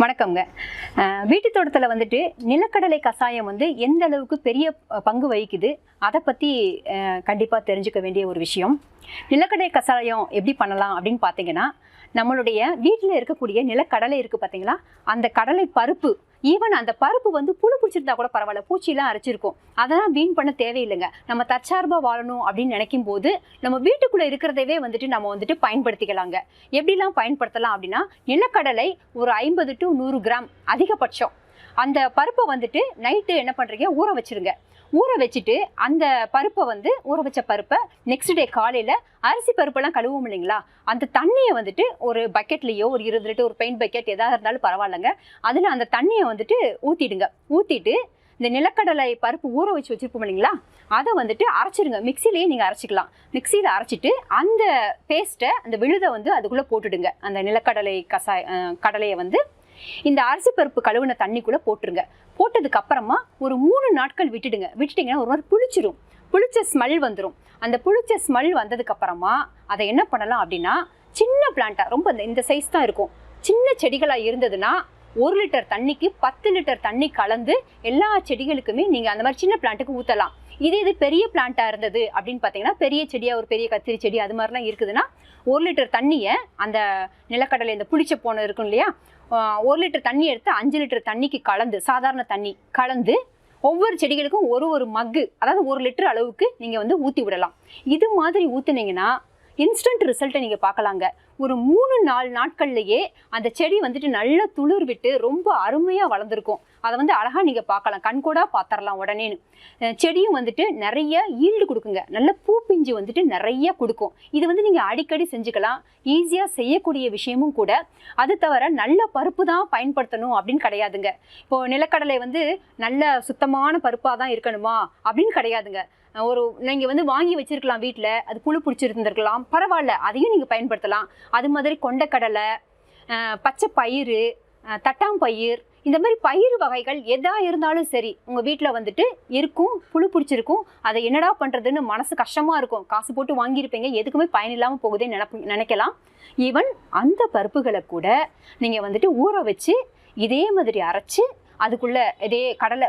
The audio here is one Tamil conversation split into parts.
வணக்கம்ங்க. வீட்டு தோட்டத்தில் வந்துட்டு நிலக்கடலை கஷாயம் வந்து எந்த அளவுக்கு பெரிய பங்கு வகிக்குது? அதை பற்றி கண்டிப்பாக தெரிஞ்சுக்க வேண்டிய ஒரு விஷயம். நிலக்கடலை கஷாயம் எப்படி பண்ணலாம் அப்படின்னு பார்த்தீங்கன்னா நம்மளுடைய வீட்டில் இருக்கக்கூடிய நிலக்கடலை இருக்குது பார்த்தீங்களா? அந்த கடலை பருப்பு ஈவன் அந்த பருப்பு வந்து புழு பிடிச்சிருந்தா கூட பரவாயில்ல பூச்சிலாம் அரைச்சிருக்கும். அதெல்லாம் வீண் பண்ண தேவையில்லைங்க. நம்ம தற்சார்பாக வாழணும் அப்படின்னு நினைக்கும் போது நம்ம வீட்டுக்குள்ளே இருக்கிறதவே வந்துட்டு நம்ம வந்துட்டு பயன்படுத்திக்கலாங்க. எப்படிலாம் பயன்படுத்தலாம் அப்படின்னா நிலக்கடலை ஒரு ஐம்பது டு நூறு கிராம் அதிகபட்சம். அந்த பருப்பை வந்துட்டு நைட்டு என்ன பண்ணுறீங்க ஊற வச்சிருங்க. ஊற வச்சுட்டு அந்த பருப்பை வந்து ஊற வச்ச பருப்பை நெக்ஸ்ட் டே காலையில் அரிசி பருப்பெல்லாம் கழுவும் இல்லைங்களா? அந்த தண்ணியை வந்துட்டு ஒரு பக்கெட்லேயோ ஒரு இருபது லிட்டர் ஒரு பெயிண்ட் பக்கெட் எதாக இருந்தாலும் பரவாயில்லைங்க. அதில் அந்த தண்ணியை வந்துட்டு ஊற்றிடுங்க ஊற்றிட்டு இந்த நிலக்கடலை பருப்பு ஊற வச்சு வச்சுருப்போம் இல்லைங்களா? அதை வந்துட்டு அரைச்சிடுங்க மிக்சிலேயே நீங்கள் அரைச்சிக்கலாம். மிக்சியில் அரைச்சிட்டு அந்த பேஸ்ட்டை அந்த விழுதை வந்து அதுக்குள்ளே போட்டுடுங்க. அந்த நிலக்கடலை கசாய கடலையை வந்து இந்த அரிசி பருப்பு கழுவுன தண்ணிக்குள்ளே போட்டுருங்க. போட்டதுக்கு அப்புறமா ஒரு மூணு நாட்கள் விட்டுடுங்க. விட்டுட்டிங்கன்னா ஒரு மாதிரி புளிச்சிரும். புளிச்ச ஸ்மெல் வந்துடும் அந்த புளிச்ச ஸ்மெல் வந்ததுக்கு அப்புறமா அதை என்ன பண்ணலாம் அப்படின்னா சின்ன பிளான்ட்டாக ரொம்ப இந்த- இந்த சைஸ் தான் இருக்கும். சின்ன செடிகளாக இருந்ததுன்னா ஒரு லிட்டர் தண்ணிக்கு பத்து லிட்டர் தண்ணி கலந்து எல்லா செடிகளுக்குமே நீங்கள் அந்த மாதிரி சின்ன பிளான்ட்டுக்கு ஊற்றலாம் இதே இது பெரிய பிளான்ட்டாக இருந்தது அப்படின்னு பார்த்தீங்கன்னா பெரிய செடியாக ஒரு பெரிய கத்திரி செடி அது மாதிரிலாம் இருக்குதுன்னா ஒரு லிட்டர் தண்ணியை அந்த நிலக்கடலை இந்த புளிச்ச போன இருக்கும் இல்லையா ஒரு லிட்டர் தண்ணி எடுத்து அஞ்சு லிட்டர் தண்ணிக்கு கலந்து சாதாரண தண்ணி கலந்து ஒவ்வொரு செடிகளுக்கும் ஒரு ஒரு மக்கு அதாவது ஒரு லிட்டர் அளவுக்கு நீங்கள் வந்து ஊற்றி விடலாம். இது மாதிரி ஊற்றுனீங்கன்னா இன்ஸ்டன்ட் ரிசல்ட்டை நீங்கள் பார்க்கலாங்க. ஒரு மூணு நாலு நாட்கள்லையே அந்த செடி வந்துட்டு நல்லா துளிர் விட்டு ரொம்ப அருமையாக வளர்ந்துருக்கும். அதை வந்து அழகாக நீங்கள் பார்க்கலாம். கண்கூடாக பார்த்துடலாம் உடனேன்னு செடியும் வந்துட்டு நிறைய ஈல்டு கொடுக்குங்க. நல்ல பூ பிஞ்சு வந்துட்டு நிறைய கொடுக்கும். இது வந்து நீங்கள் அடிக்கடி செஞ்சுக்கலாம். ஈஸியாக செய்யக்கூடிய விஷயமும் கூட. அது தவிர நல்ல பருப்பு தான் பயன்படுத்தணும் அப்படின்னு கிடையாதுங்க. இப்போது நிலக்கடலை வந்து நல்ல சுத்தமான பருப்பாக தான் இருக்கணுமா? அப்படின்னு கிடையாதுங்க. ஒரு நீங்கள் வந்து வாங்கி வச்சுருக்கலாம் வீட்டில் அது புழு பிடிச்சிருந்துருக்கலாம் பரவாயில்ல அதையும் நீங்கள் பயன்படுத்தலாம். அது மாதிரி கொண்டக்கடலை பச்சை பயிறு தட்டாம்பயிர் இந்த மாதிரி பயிர் வகைகள் எதா இருந்தாலும் சரி உங்கள் வீட்டில் வந்துட்டு இருக்கும் புழு பிடிச்சிருக்கும் அதை என்னடா பண்ணுறதுன்னு மனசு கஷ்டமாக இருக்கும். காசு போட்டு வாங்கியிருப்பீங்க எதுக்குமே பயன் இல்லாமல் போகுதே நினப்பு நினைக்கலாம். ஈவன் அந்த பருப்புகளை கூட நீங்கள் வந்துட்டு ஊற வச்சு இதே மாதிரி அரைச்சி அதுக்குள்ளே இதே கடலை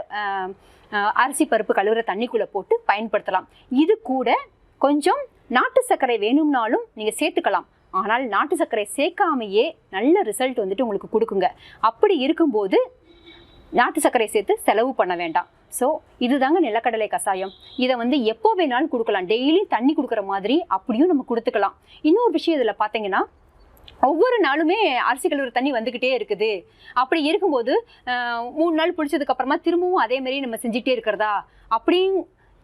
அரிசி பருப்பு கழுவுற தண்ணிக்குள்ளே போட்டு பயன்படுத்தலாம். இது கூட கொஞ்சம் நாட்டு சர்க்கரை வேணும்னாலும் நீங்கள் சேர்த்துக்கலாம். ஆனால் நாட்டு சர்க்கரை சேர்க்காமையே நல்ல ரிசல்ட் வந்துட்டு உங்களுக்கு கொடுக்குங்க. அப்படி இருக்கும்போது நாட்டு சர்க்கரை சேர்த்து செலவு பண்ண வேண்டாம். ஸோ இதுதாங்க நிலக்கடலை கஷாயம். இதை வந்து எப்போ வேணாலும் கொடுக்கலாம். டெய்லி தண்ணி கொடுக்குற மாதிரி அப்படியும் நம்ம கொடுத்துக்கலாம். இன்னொரு விஷயம் இதில் பார்த்தீங்கன்னா ஒவ்வொரு நாளுமே அரிசி கழுவுற தண்ணி வந்துக்கிட்டே இருக்குது. அப்படி இருக்கும்போது மூணு நாள் பிடிச்சதுக்கு அப்புறமா திரும்பவும் அதே மாதிரி நம்ம செஞ்சுட்டே இருக்கிறதா? அப்படின்னு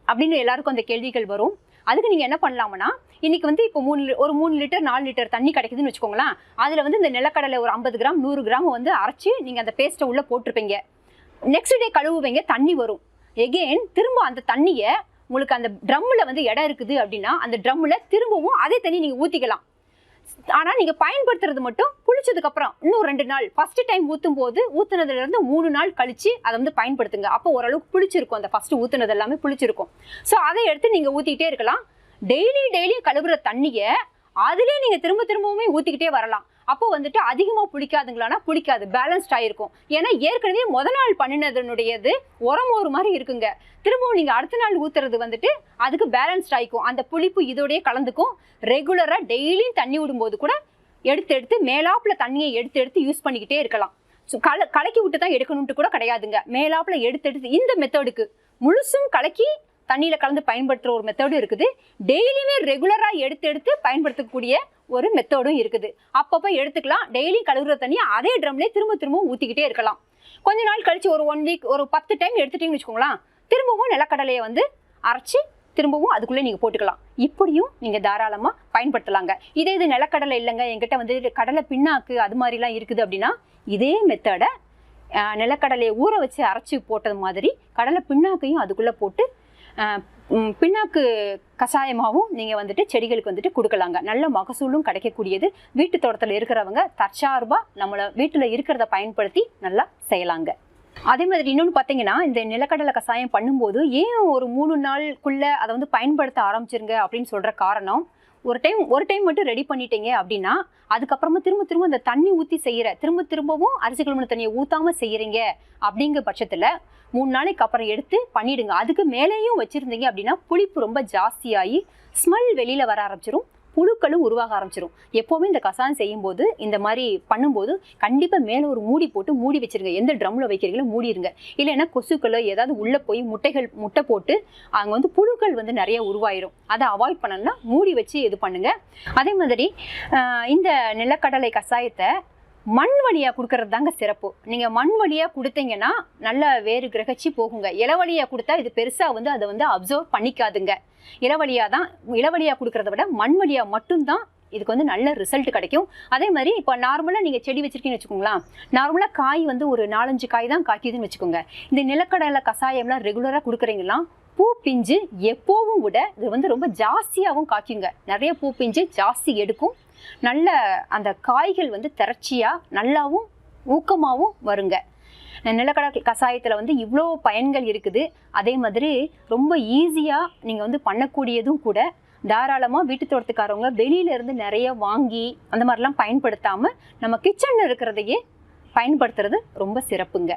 அப்படின்னு எல்லாருக்கும் அந்த கேள்விகள் வரும். அதுக்கு நீங்கள் என்ன பண்ணலாம்னா இன்றைக்கி வந்து இப்போ மூணு ஒரு மூணு லிட்டர் நாலு லிட்டர் தண்ணி கிடைக்குதுன்னு வச்சுக்கோங்களேன் அதில் வந்து இந்த நிலக்கடலை ஒரு ஐம்பது கிராம் நூறு கிராம் வந்து அரைச்சி நீங்கள் அந்த பேஸ்ட்டை உள்ளே போட்டிருப்பீங்க. நெக்ஸ்ட் டே கழுவுவீங்க தண்ணி வரும். எகெயின் திரும்ப அந்த தண்ணியை உங்களுக்கு அந்த ட்ரம்மில் வந்து இடம் இருக்குது அப்படின்னா அந்த ட்ரம்மில் திரும்பவும் அதே தண்ணி நீங்கள் ஊற்றிக்கலாம் ஆனால் நீங்கள் பயன்படுத்துறது மட்டும் புளிச்சதுக்கப்புறம் இன்னும் ரெண்டு நாள். ஃபஸ்ட்டு டைம் ஊற்றும் போது ஊற்றுனதுலேருந்து மூணு நாள் கழித்து அதை வந்து பயன்படுத்துங்க. அப்போ ஓரளவுக்கு புளிச்சிருக்கும் அந்த ஃபஸ்ட்டு ஊற்றுனது எல்லாமே புளிச்சிருக்கும். ஸோ அதை எடுத்து நீங்கள் ஊற்றிக்கிட்டே இருக்கலாம். டெய்லி டெய்லியும் கழுவுற தண்ணியை அதுலேயே நீங்கள் திரும்ப திரும்பவுமே ஊற்றிக்கிட்டே வரலாம். அப்போ வந்துட்டு அதிகமாக புளிக்காதுங்களானா புளிக்காது பேலன்ஸ்டாக இருக்கும் ஏன்னா ஏற்கனவே முத நாள் பண்ணினதனுடையது உரம் ஒரு மாதிரி இருக்குங்க. திரும்பவும் நீங்கள் அடுத்த நாள் ஊற்றுறது வந்துட்டு அதுக்கு பேலன்ஸ்ட் ஆகிக்கும் அந்த புளிப்பு இதோடயே கலந்துக்கும். ரெகுலராக டெய்லியும் தண்ணி விடும்போது கூட எடுத்து எடுத்து மேலாப்பில் தண்ணியை எடுத்து எடுத்து யூஸ் பண்ணிக்கிட்டே இருக்கலாம். ஸோ கல கலக்கி விட்டு தான் எடுக்கணுன்ட்டு கூட கிடையாதுங்க. மேலாப்பில் எடுத்து எடுத்து இந்த மெத்தடுக்கு முழுசும் கலக்கி தண்ணியில் கலந்து பயன்படுத்துகிற ஒரு மெத்தடும் இருக்குது. டெய்லியுமே ரெகுலராக எடுத்து எடுத்து பயன்படுத்தக்கூடிய ஒரு மெத்தடும் இருக்குது. அப்பப்போ எடுத்துக்கலாம். டெய்லி கழுவுற தண்ணியை அதே ட்ரம்லேயே திரும்ப திரும்ப ஊற்றிக்கிட்டே இருக்கலாம். கொஞ்ச நாள் கழித்து ஒரு ஒன் வீக் ஒரு பத்து டைம் எடுத்துட்டீங்கன்னு வச்சுக்கோங்களேன் திரும்பவும் நிலக்கடலையை வந்து அரைச்சி திரும்பவும் அதுக்குள்ளே நீங்கள் போட்டுக்கலாம். இப்படியும் நீங்கள் தாராளமாக பயன்படுத்தலாங்க. இதே இது நிலக்கடலை இல்லைங்க. என்கிட்ட வந்து கடலை பின்னாக்கு அது மாதிரிலாம் இருக்குது அப்படின்னா இதே மெத்தடை நிலக்கடலையை ஊற வச்சு அரைச்சி போட்டது மாதிரி கடலை பின்னாக்கையும் அதுக்குள்ளே போட்டு பின்னாக்கு கஷாயமாகவும் நீங்கள் வந்துட்டு செடிகளுக்கு வந்துட்டு கொடுக்கலாங்க. நல்ல மகசூலும் கிடைக்கக்கூடியது. வீட்டு தோட்டத்தில் இருக்கிறவங்க தற்சார்பாக நம்மளை வீட்டில் இருக்கிறத பயன்படுத்தி நல்லா செய்யலாங்க. அதே மாதிரி இன்னொன்று பார்த்தீங்கன்னா இந்த நிலக்கடலை கஷாயம் பண்ணும்போது ஏன் ஒரு மூணு நாளுக்குள்ளே அதை வந்து பயன்படுத்த ஆரம்பிச்சிருங்க அப்படின்னு சொல்கிற காரணம் ஒரு டைம் ஒரு டைம் மட்டும் ரெடி பண்ணிட்டீங்க அப்படின்னா அதுக்கப்புறமா திரும்ப திரும்ப அந்த தண்ணி ஊற்றி செய்கிற திரும்ப திரும்பவும் அரிசி குழம்பு தண்ணியை ஊற்றாமல் செய்கிறீங்க அப்படிங்கிற பட்சத்தில் மூணு நாளைக்கு அப்புறம் எடுத்து பண்ணிடுங்க. அதுக்கு மேலேயும் வச்சுருந்தீங்க அப்படின்னா புளிப்பு ரொம்ப ஜாஸ்தியாகி ஸ்மெல் வெளியில் வர ஆரம்பிச்சிடும் புழுக்களும் உருவாக ஆரம்பிச்சிடும் எப்போவுமே இந்த கசாயம் செய்யும்போது இந்த மாதிரி பண்ணும்போது கண்டிப்பாக மேலே ஒரு மூடி போட்டு மூடி வச்சிருங்க. எந்த ட்ரம்மில் வைக்கிறீங்களோ மூடிடுங்க இல்லைன்னா கொசுக்களோ ஏதாவது உள்ளே போய் முட்டைகள் முட்டை போட்டு அங்கே வந்து புழுக்கள் வந்து நிறைய உருவாயிரும். அதை அவாய்ட் பண்ணணும்னா மூடி வச்சு இது பண்ணுங்க. அதே மாதிரி இந்த நிலக்கடலை கசாயத்தை மண் வழியாக கொடுக்கறது தாங்க சிறப்பு. நீங்கள் மண் வழியாக கொடுத்தீங்கன்னா நல்ல வேறு கிரகிச்சு போகுங்க. இளவழியாக கொடுத்தா இது பெருசாக வந்து அதை வந்து அப்சர்வ் பண்ணிக்காதுங்க. இளவழியாக தான் இளவழியாக கொடுக்கறத விட மண் வழியாக மட்டும்தான் இதுக்கு வந்து நல்ல ரிசல்ட் கிடைக்கும். அதே மாதிரி இப்போ நார்மலாக நீங்கள் செடி வச்சுருக்கீங்கன்னு வச்சுக்கோங்களேன். நார்மலாக காய் வந்து ஒரு நாலஞ்சு காய் தான் காய்க்குதுன்னு வச்சுக்கோங்க. இந்த நிலக்கடலை கஷாயம்லாம் ரெகுலராக கொடுக்குறீங்களா? பூ பிஞ்சு எப்போவும் விட இது வந்து ரொம்ப ஜாஸ்தியாகவும் காய்க்குங்க. நிறைய பூ பிஞ்சு ஜாஸ்தி எடுக்கும். நல்ல அந்த காய்கள் வந்து திறச்சியாக நல்லாவும் ஊக்கமாகவும் வருங்க. நிலக்கடலை கஷாயத்தில் வந்து இவ்வளோ பயன்கள் இருக்குது. அதே மாதிரி ரொம்ப ஈஸியாக நீங்கள் வந்து பண்ணக்கூடியதும் கூட தாராளமாக வீட்டு தோட்டத்துக்காரவங்க வெளியிலேருந்து நிறைய வாங்கி அந்த மாதிரிலாம் பயன்படுத்தாமல் நம்ம கிச்சனில் இருக்கிறதையே பயன்படுத்துறது ரொம்ப சிறப்புங்க.